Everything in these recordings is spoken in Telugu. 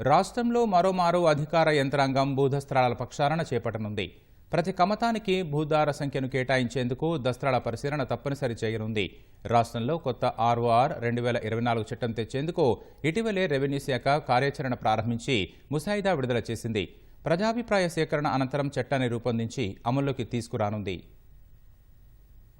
రాష్ట్రంలో మరోమారు అధికార యంత్రాంగం భూదస్త్రాల ప్రక్షాళన చేపట్టనుంది. ప్రతి కమతానికి భూదార సంఖ్యను కేటాయించేందుకు దస్త్రాల పరిశీలన తప్పనిసరి చేయనుంది. రాష్ట్రంలో కొత్త ఆర్ఓఆర్ రెండు వేల ఇరవై నాలుగు చట్టం తెచ్చేందుకు ఇటీవలే రెవెన్యూ శాఖ కార్యాచరణ ప్రారంభించి ముసాయిదా విడుదల చేసింది. ప్రజాభిప్రాయ సేకరణ అనంతరం చట్టాన్ని రూపొందించి అమల్లోకి తీసుకురానుంది.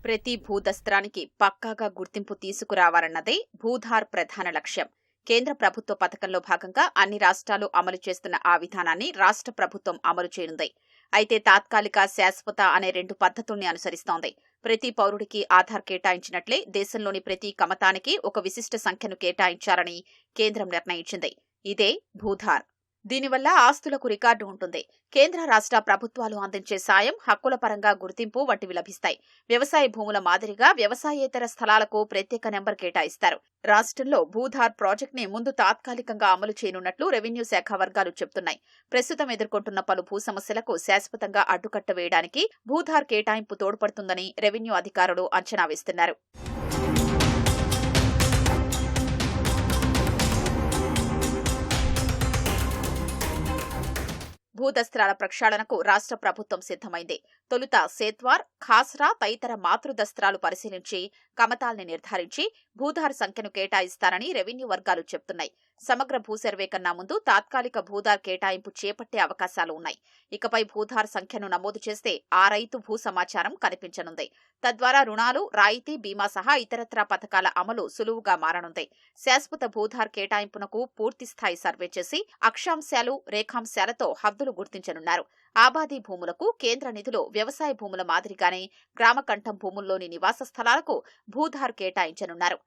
ప్రతి భూదస్త్రానికి పక్కాగా గుర్తింపు తీసుకురావాలన్నదే భూధార్ ప్రధాన లక్ష్యం. కేంద్ర ప్రభుత్వ పథకంలో భాగంగా అన్ని రాష్ట్రాలు అమలు చేస్తున్న ఆ విధానాన్ని రాష్ట్ర ప్రభుత్వం అమలు చేయనుంది. అయితే తాత్కాలిక శాశ్వత అనే రెండు పద్ధతుల్ని అనుసరిస్తోంది. ప్రతి పౌరుడికి ఆధార్ కేటాయించినట్లే దేశంలోని ప్రతి కమతానికి ఒక విశిష్ట సంఖ్యను కేటాయించాలని కేంద్రం నిర్ణయించింది. ఇదే భూధార్. దీనివల్ల ఆస్తులకు రికార్డు ఉంటుంది. కేంద్ర రాష్ట్ర ప్రభుత్వాలు అందించే సాయం హక్కుల పరంగా గుర్తింపు వంటివి లభిస్తాయి. వ్యవసాయ భూముల మాదిరిగా వ్యవసాయేతర స్థలాలకు ప్రత్యేక నెంబర్ కేటాయిస్తారు. రాష్ట్రంలో భూధార్ ప్రాజెక్ట్ని ముందు తాత్కాలికంగా అమలు చేయనున్నట్లు రెవెన్యూ శాఖ వర్గాలు చెబుతున్నాయి. ప్రస్తుతం ఎదుర్కొంటున్న పలు భూ సమస్యలకు శాశ్వతంగా అడ్డుకట్ట వేయడానికి భూధార్ కేటాయింపు తోడ్పడుతుందని రెవెన్యూ అధికారులు అంచనా వేస్తున్నారు. భూదస్త్రాల ప్రక్షాళనకు రాష్ట్ర ప్రభుత్వం సిద్ధమైంది. తొలుత సేత్వార్ ఖాస్రా తదితర మాతృదస్త్రాలు పరిశీలించి కమతాల్ని నిర్ధారించి భూధార్ సంఖ్యను కేటాయిస్తారని రెవెన్యూ వర్గాలు చెబుతున్నాయి సమగ్ర భూ సర్వే కన్నా ముందు తాత్కాలిక భూధార్ కేటాయింపు చేపట్టే అవకాశాలు ఉన్నాయి. ఇకపై భూధార్ సంఖ్యను నమోదు చేస్తే ఆ రైతు భూ సమాచారం కనిపించనుంది. తద్వారా రుణాలు రాయితీ బీమా సహా ఇతరత్రా పథకాల అమలు సులువుగా మారనుంది. శాశ్వత భూధార్ కేటాయింపునకు పూర్తిస్థాయి సర్వే చేసి అక్షాంశాలు రేఖాంశాలతో హద్దులు గుర్తించనున్నారు. ఆబాదీ భూములకు కేంద్ర నిధులు వ్యవసాయ భూముల మాదిరిగానే గ్రామకంఠం భూముల్లోని నివాస స్థలాలకు భూధార్ కేటాయించనున్నారు.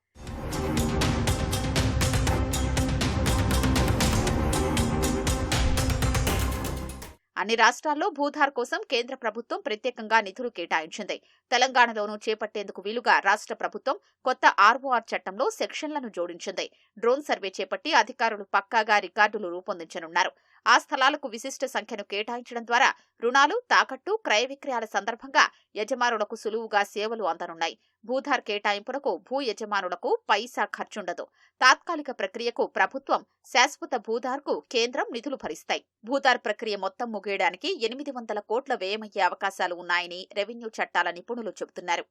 అన్ని రాష్ట్రాల్లో భూధార్ కోసం కేంద్ర ప్రభుత్వం ప్రత్యేకంగా నిధులు కేటాయించింది. తెలంగాణలోనూ చేపట్టేందుకు వీలుగా రాష్ట్ర ప్రభుత్వం కొత్త ఆర్ఓఆర్ చట్టంలో సెక్షన్లను జోడించింది. డ్రోన్ సర్వే చేపట్టి అధికారులు పక్కాగా రికార్డులు రూపొందించనున్నారు. ఆ స్థలాలకు విశిష్ట సంఖ్యను కేటాయించడం ద్వారా రుణాలు తాకట్టు క్రయ విక్రయాల సందర్భంగా యజమానులకు సులువుగా సేవలు అందనున్నాయి. భూధార్ కేటాయింపునకు భూ యజమానులకు పైసా ఖర్చుండదు. తాత్కాలిక ప్రక్రియకు ప్రభుత్వం శాశ్వత భూధార్కు కేంద్రం నిధులు భరిస్తాయి. భూధార్ ప్రక్రియ మొత్తం ముగియడానికి ఎనిమిది వందల కోట్ల వ్యయమయ్యే అవకాశాలు ఉన్నాయని రెవెన్యూ చట్టాల నిపుణులు చెబుతున్నారు.